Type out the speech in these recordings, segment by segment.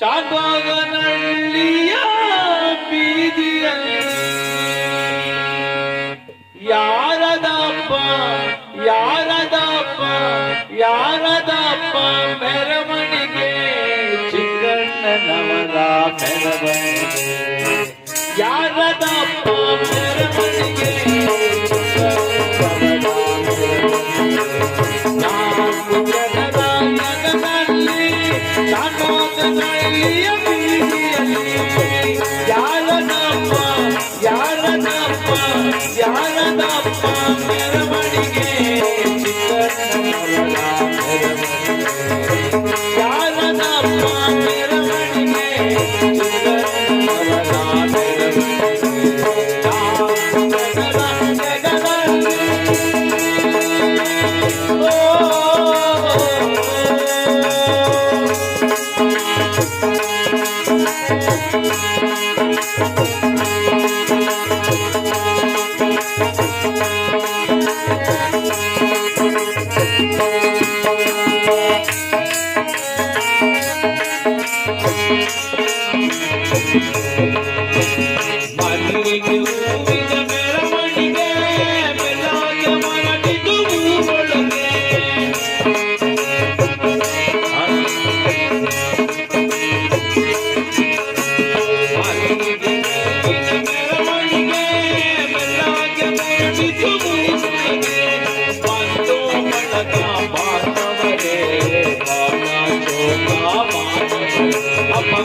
ಶಾಬಾಗನಹಳ್ಳಿಯ ಬೀದಿಯಲ್ಲಿ ಯಾರದಪ್ಪ ಯಾರದಪ್ಪ ಯಾರದಪ್ಪ ಮೆರವಣಿಗೆ? ಚಿಕ್ಕಣ್ಣನವರ ಮೆರವಣಿಗೆ. ಯಾರದಪ್ಪ ಯಾರದಪ್ಪ ಯಾರದಪ್ಪ ಮೆರವಣಿಗೆ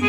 Some